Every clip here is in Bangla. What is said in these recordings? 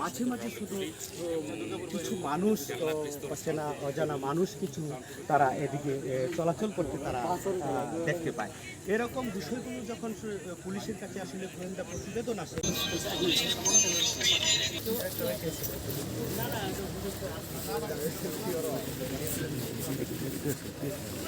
মাঝে মাঝে শুধু কিছু মানুষ অচেনা অজানা মানুষ কিছু তারা এদিকে চলাচল করতে তারা দেখতে পায়। এরকম বিষয়গুলো যখন পুলিশের কাছে আসলে গোয়েন্দা প্রতিবেদন আসে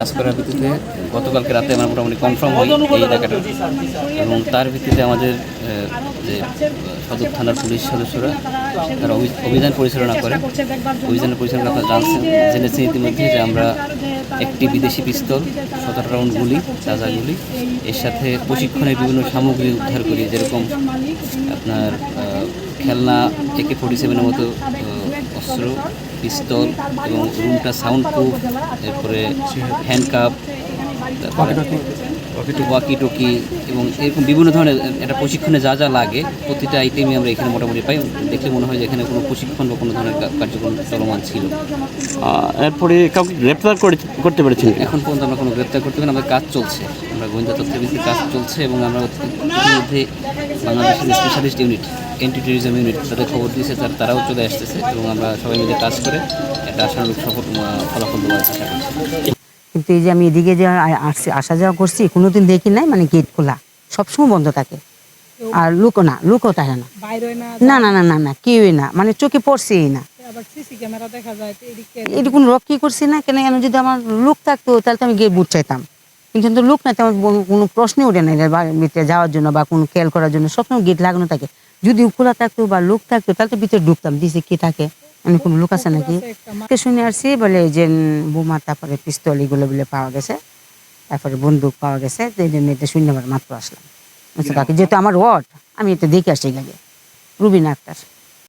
করার ভিত্তিতে গতকালকে রাতে আমরা মোটামুটি কনফার্ম হই এই এলাকাটা। এবং তার ভিত্তিতে আমাদের যে সদর থানার পুলিশ সদস্যরা তারা অভি- অভিযান পরিচালনা করে অভিযান পরিচালনা আপনারা জানছেন, জেনেছেন ইতিমধ্যে যে আমরা একটি বিদেশি পিস্তল, সতেরো রাউন্ড গুলি, তাজা গুলি, এর সাথে প্রশিক্ষণের বিভিন্ন সামগ্রী উদ্ধার করি, যেরকম আপনার খেলনা, একে ফোর্টি সেভেনের মতো অস্ত্র পিস্তল এবং রুমটা সাউন্ড প্রুফ এরপরে হ্যান্ডকাপ তারপরে ওয়াকি টকি এবং এরকম বিভিন্ন ধরনের একটা প্রশিক্ষণে যা যা লাগে প্রতিটা আইটেমই আমরা এখানে মোটামুটি পাই। দেখলে মনে হয় যে এখানে কোনো প্রশিক্ষণ বা কোনো ধরনের কার্যক্রম চলমান ছিল। এরপরে কাউকে গ্রেপ্তার করে- করতে পেরেছেন? এখন পর্যন্ত আমরা কোনো গ্রেপ্তার করতে পারি আমাদের কাজ চলছে। আমরা গোয়েন্দা তথ্যের ভিত্তিতে কাজ চলছে এবং আমরা ইতিমধ্যে বাংলাদেশের specialist unit anti terrorism unit তাদের খবর দিয়েছে তার তারাও চলে আসতেছে এবং আমরা সবাই মিলে কাজ করে একটা আশানুরূপ সফল ফলাফল দেওয়ার আশা করছি। কিন্তু এই যে আমি এদিকে যে আসছি আসা যাওয়া করছি কোনোদিন দেখি নাই মানে গেট খোলা। সবসময় বন্ধ থাকে। আর লুকো না লুকো থাকে না। না না না না না না কেউই না। মানে চোখে পড়ছেই না। আবার সিসি ক্যামেরা দেখা যায় তো এদিকে এটি কোনো রক কি করছি না? কেন কেন যদি আমার লোক থাকতো তাহলে তো আমি গিয়ে বুট চাইতাম। কিন্তু লোক না তেমন কোনো- প্রশ্নই ওঠে না ভিতরে যাওয়ার জন্য বা কোনো খেয়াল করার জন্য। সবসময় গেট লাগানো থাকে। যদি খোলা থাকতো বা লোক থাকতো তাহলে তো ভিতরে ঢুকতাম। দিছে কি থাকে? মানে কোনো লোক আছে নাকি? শুনে আসছি বলে যে বোমা তারপরে পিস্তল এগুলো বলে পাওয়া গেছে। তারপরে বন্দুক পাওয়া গেছে। এই জন্য এটা শূন্য মাত্র আসলাম। আচ্ছা কাকে যেহেতু আমার ওয়ার্ড আমি এটা দেখে আসছি গেলে রুবিনা আক্তার।